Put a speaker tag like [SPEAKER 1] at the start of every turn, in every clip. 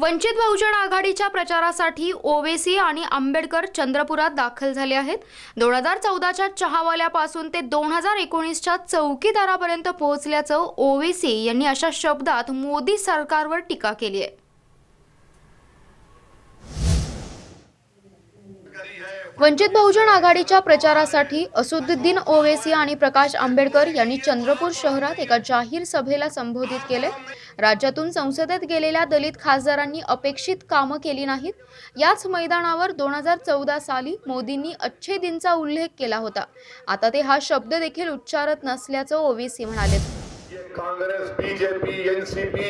[SPEAKER 1] वंचित बहुजन आघाडीच्या प्रचारासाठी ओवेसी आणि आंबेडकर चंद्रपुरात दाखल झाले आहेत. दोन हजार चौदाच्या चहावाल्यापासून ते दोन हजार एकोणीसच्या चौकीदारापर्यंत पोहोचल्याचं ओवेसी यांनी अशा शब्दात मोदी सरकारवर टीका केली आहे. वंचित बहुजन आघाडीच्या प्रचारासाठी असुद्दीन ओवेसी आणि प्रकाश आंबेडकर यांनी चंद्रपूर शहरात एका जाहीर सभेला संबोधित केले. राज्यातून संसदेत गेलेल्या दलित खासदारांनी अपेक्षित कामं केली नाहीत. याच मैदानावर दोन हजार चौदा साली मोदींनी अच्छे दिनचा उल्लेख केला होता. आता ते हा शब्द देखील उच्चारत नसल्याचं ओवेसी म्हणाले.
[SPEAKER 2] काँग्रेस बीजेपी एनसीपी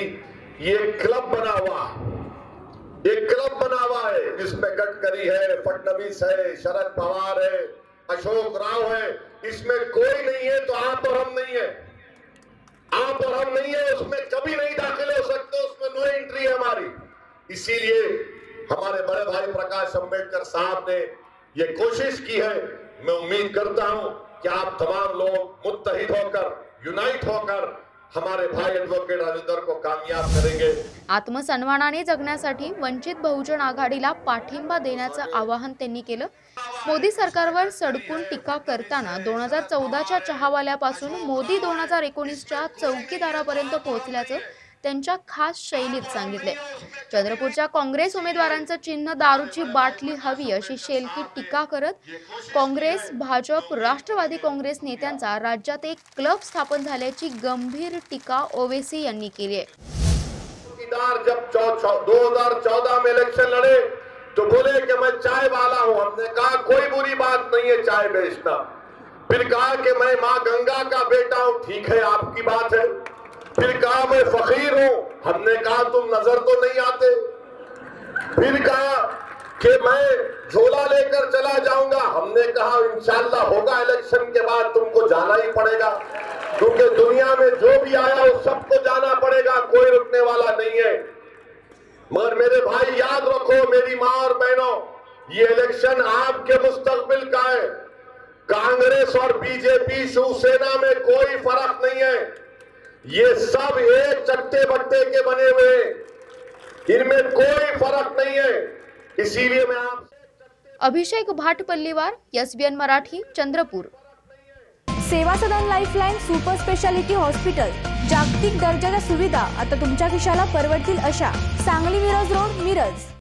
[SPEAKER 2] ये क्लब बनावा. ये क्लब इसमें गडकरी है, फडणवीस है, शरद पवार है, अशोक राव है, इसमें कोई नहीं है तो आप और हम नहीं है। आप और हम नहीं है, उसमें कभी नहीं दाखिल हो सकते, उसमें नो एंट्री है हमारी। इसीलिए हमारे बड़े भाई प्रकाश अंबेडकर साहब ने ये कोशिश की है। मैं उम्मीद करता हूँ कि आप तमाम लोग मुत्तहिद होकर यूनाइट होकर हमारे भाई एडवोकेट राजेंद्र को कामयाब करेंगे।
[SPEAKER 1] आत्मसन्मानाने जगण्यासाठी वंचित बहुजन आघाडीला पाठिंबा देण्याचं आवाहन त्यांनी केलं. मोदी सरकारवर सडकून टीका करताना दोन हजार चौदाच्या चहावाल्यापासून मोदी दोन हजार एकोणीसच्या चौकीदारापर्यंत पोहोचल्याचं खास शैलीत सांगितले. चंद्रपूरच्या काँग्रेस उमेदवारांचं चिन्ह दारूची बाटली हवी अशी शेलकी टीका करत काँग्रेस, भाजप, राष्ट्रवादी काँग्रेस नेत्यांचा राज्यात एक क्लब स्थापन गंभीर टीका ओवेसी यांनी केली
[SPEAKER 2] जब दो हज़ार चौदह में इलेक्शन लड़े तो बोले कि मैं चाय वाला हूँ। हमने कहा, कोई बुरी बात नहीं है चाय बेचना। फिर कहा कि मैं माँ गंगा का बेटा हूँ। ठीक है, आपकी बात है। फिर कहा, मैं फकीर हूँ। हमने कहा, तुम नज़र तो नहीं आते। फिर कहा कि, मैं झोला लेकर चला जाऊँगा। हमने कहा इंशाला होगा इलेक्शन के बाद तुमको जाना ही पड़ेगा। क्योंकि दुनिया में जो भी आया उस सबको जाना पड़ेगा। कोई रुकने वाला नहीं है। मगर मेरे भाई, याद रखो मेरी माँ और बहनों, ये इलेक्शन आपके मुस्तकबिल का है। कांग्रेस और बीजेपी शिवसेना में कोई फ़र्क ये सब एक चट्टे बट्टे के बने हुए इनमें कोई फ़र्क नहीं है। इसीलिए मैं आप
[SPEAKER 1] Abhishek Bhatpallivar SBN Marathi Chandrapur.
[SPEAKER 3] Seva Sadan lifeline super speciality hospital जागतिक दर्जाच्या सुविधा आता तुमच्या खिशाला परवडतील अशा सांगली मिरज रोड मिरज.